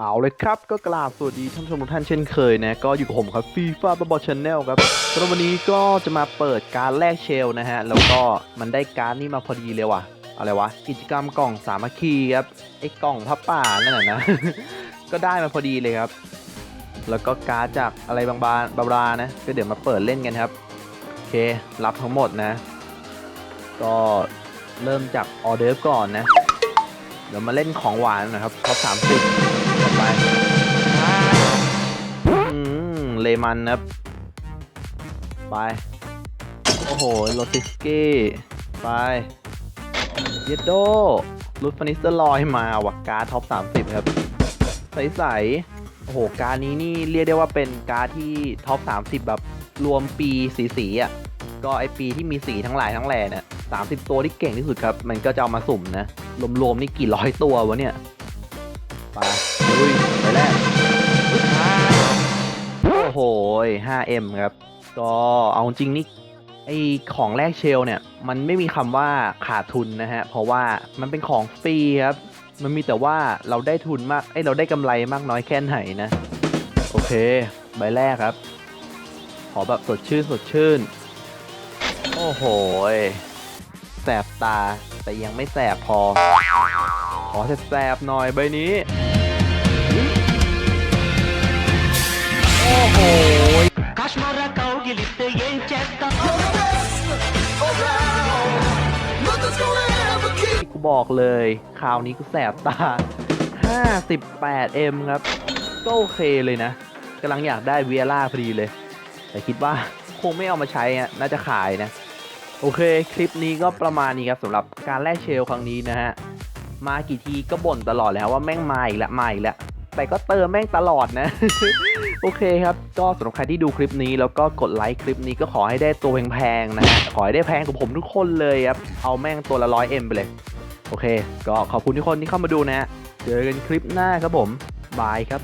เอาเลยครับก็กราบสวัสดีท่านผู้ชมทุกท่านเช่นเคยนะ ก็อยู่กับผมครับฟีฟ่าบอลชแนลครับสำหรับวันนี้ก็จะมาเปิดการแลกเชลนะฮะ แล้วก็มันได้การ์ดนี่มาพอดีเลยว่ะ อะไรวะ กิจกรรมกล่องสามัคคีครับ ไอ้กล่องผ้าป่านั่นแหละนะ ก็ได้มาพอดีเลยครับ แล้วก็การ์ดจากอะไรบางบาบาบรานะ ก็เดี๋ยวมาเปิดเล่นกันครับ โอเค รับทั้งหมดนะ ก็เริ่มจากออเดอร์ก่อนนะ เดี๋ยวมาเล่นของหวานนะครับท็อปสามสิบ ไปอืมเลมันนะครับ ไป โอ้โหโรติสกี้ไป เยดโดรุดฟานิสเตอร์ลอยมาว่ะการ์ท็อป 30 ครับ ใสๆโอ้โห การนี้นี่เรียกได้ว่าเป็นการที่ท็อป 30 แบบรวมปีสีสีๆอะ ก็ไอปีที่มีสีทั้งหลายทั้งแหล่เนี่ยสามสิบตัวที่เก่งที่สุดครับ มันก็จะเอามาสุ่มนะ รวมๆนี่กี่ร้อยตัววะเนี่ย ไป ลุยไปแรกโอ้โห 5M ครับ ก็เอาจริงนี่ไอของแรกเชลเนี่ย มันไม่มีคำว่าขาดทุนนะฮะ เพราะว่ามันเป็นของฟรีครับ มันมีแต่ว่าเราได้ทุนมากไอยเราได้กำไรมากน้อยแค่ไหนนะ โอเค ใบแรกครับ ขอแบบสดชื่นสดชื่น โอ้โหแสบตาแต่ยังไม่แสบพอ ขอแสบๆหน่อยใบนี้ กูบอกเลยคราวนี้กูแสบตา 58M ครับ ก็โอเคเลยนะกำลังอยากได้เวียร่าพอดีเลย แต่คิดว่าคงไม่เอามาใช้อะน่าจะขายนะ โอเค คลิปนี้ก็ประมาณนี้ครับสำหรับการแลกเชลครั้งนี้นะฮะ มากี่ทีก็บ่นตลอดแล้วว่าแม่งมาอีกล้วมาอีกล้วแต่ก็เติมแม่งตลอดนะ โอเคครับ ก็สำหรับใครที่ดูคลิปนี้แล้วก็กดไลค์คลิปนี้ก็ขอให้ได้ตัวแพงๆนะฮะ ขอให้ได้แพงกว่าผมทุกคนเลยครับ เอาแม่งตัวละร้อยเอ็มไปเลย โอเค ก็ขอบคุณทุกคนที่เข้ามาดูนะฮะเจอกันคลิปหน้าครับผม บายครับ